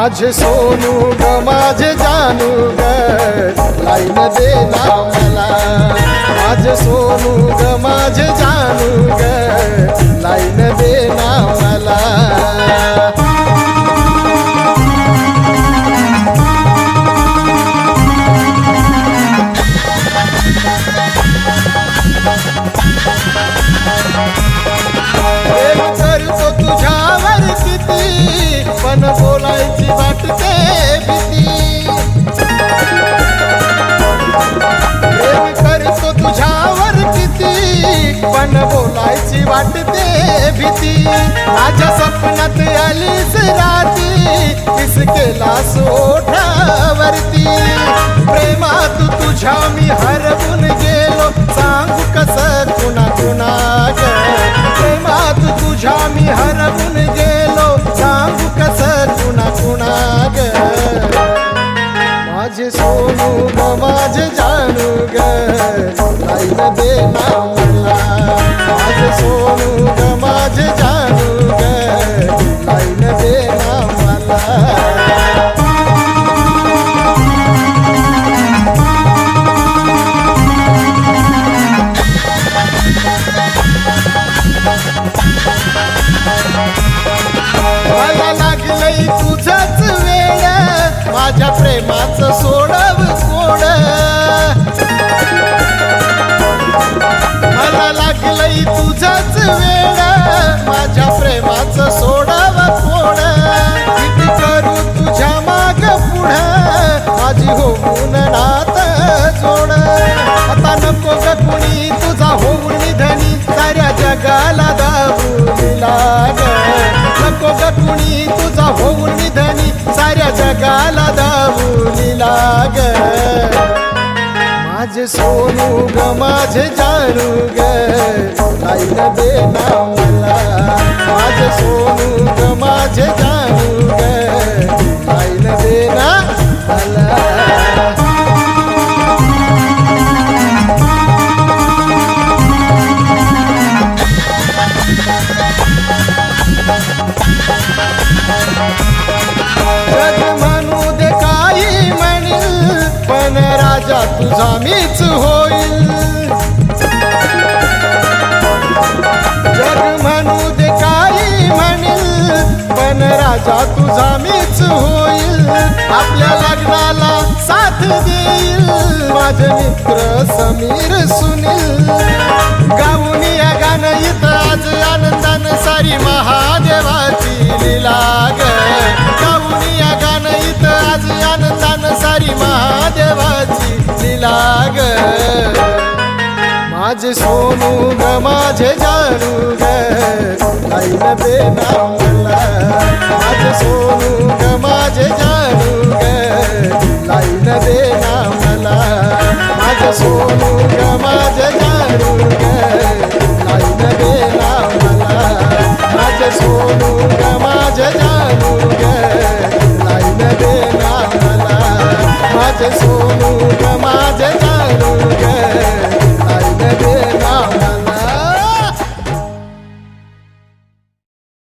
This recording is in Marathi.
माझे सोनू ग माझे जानू ग लाईन दे ना मला. माझे सोनू ग माझे जानू ग. पण बोलायची वाटते भीती. माझ्या स्वप्नात आलीच राती. किस केला सोठावरती. प्रेमात तुझ्या मी हरवून गेलो. सांगू कस कुणा कुणा ग प्रेमात तुझ्या मी हरवून गेलो. सांगू कस कुणा कुणा माझे सोनू माझे जाणू ग. दे ना तुझंच वेळ माझ्या प्रेमाचं सोडाव कोण? किती करू तुझ्या माग पुढं? माझी होऊन नात जोड. आता नको ग कुणी तुझा होऊन निधनी साऱ्या जगाला दाबूला लाग नको ग कुणी तुझा होऊन निधनी साऱ्या जगाला दाबूली लाग माझे सोनू ग माझे जानू ग. लाईन दे मला माझे सोनू ग माझे जानू ग मला म्हणू दे काही म्हणील पण राजा तुझा मीच होईल. राजा तुझा मीच होईल. आपल्या लग्नाला साथ देईल. माझे मित्र समीर सुनील. गाऊन या गाणं इथं आज आनंदान सारी महादेवाची लीला गाऊन या गाणं इथं आज आनंदान सारी महादेवाची लीला माझे सोनू ग माझे जाणू ग. लाईन दे ना सोनू ग माझे जानू ग लाईन दे मला माझे सोनू ग माझे जानू ग लाईन मला माझे सोनू